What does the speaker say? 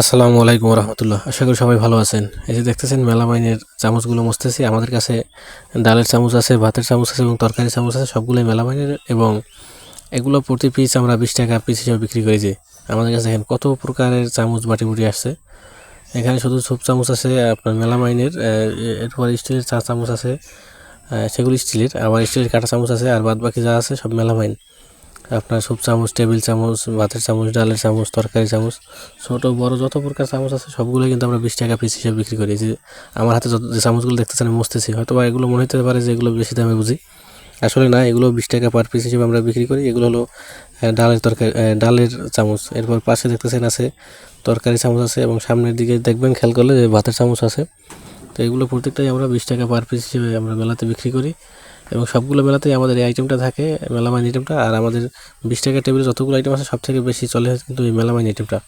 আসসালামু আলাইকুম রহমতুল্লাহ। আশা করি সবাই ভালো আছেন। এই যে দেখতেছেন মেলা মেলামাইনের চামচগুলো মসতেছি আমাদের কাছে ডালের চামচ আছে ভাতের চামচ আছে এবং তরকারি চামচ আছে। সবগুলোই মেলা মেলামাইনের এবং এগুলো প্রতি পিস আমরা বিশ টাকা পিস হিসেবে বিক্রি করি যে আমাদের কাছে এখন কত প্রকারের চামচ বাটি বুটি আসছে। এখানে শুধু সুপ চামচ আছে আপনার মেলামাইনের আহ, এরপর স্টিলের চা চামচ আছে সেগুলো স্টিলের আবার স্টিলের কাঁটা চামচ আছে আর বাদ বাকি যা আছে সব মেলা মেলামাইন। আপনার সব চামচ, টেবিল চামচ, ভাতের চামচ, ডালের চামচ তরকারি চামচ, ছোটো, বড় যত প্রকার চামচ আছে সবগুলো কিন্তু আমরা বিশ টাকা পিস হিসেবে বিক্রি করি। যে আমার হাতে যত যে চামচগুলো দেখতেছেন, আমি মুছতেছি। হয়তো বা এগুলো মনে হতে পারে যে এগুলো বেশি দামে বুঝি। আসলে না, এগুলো বিশ টাকা পার পিস হিসেবে আমরা বিক্রি করি। এগুলো হলো ডালের তরকারি ডালের চামচ। এরপর পাশে দেখতেছেন আছে তরকারি চামচ আছে এবং সামনের দিকে দেখবেন, খেয়াল করলে যে ভাতের চামচ আছে। তো এগুলো প্রত্যেকটাই আমরা বিশ টাকা পার পিস হিসেবে আমরা মেলাতে বিক্রি করি। এবং সবগুলো মেলাতেই আমাদের এই আইটেমটা থাকে, মেলামাইন আইটেমটা আর আমাদের বিশ টাকা টেবিলে যতগুলো আইটেম আছে সব থেকে বেশি চলে কিন্তু এই মেলামাইন আইটেমটা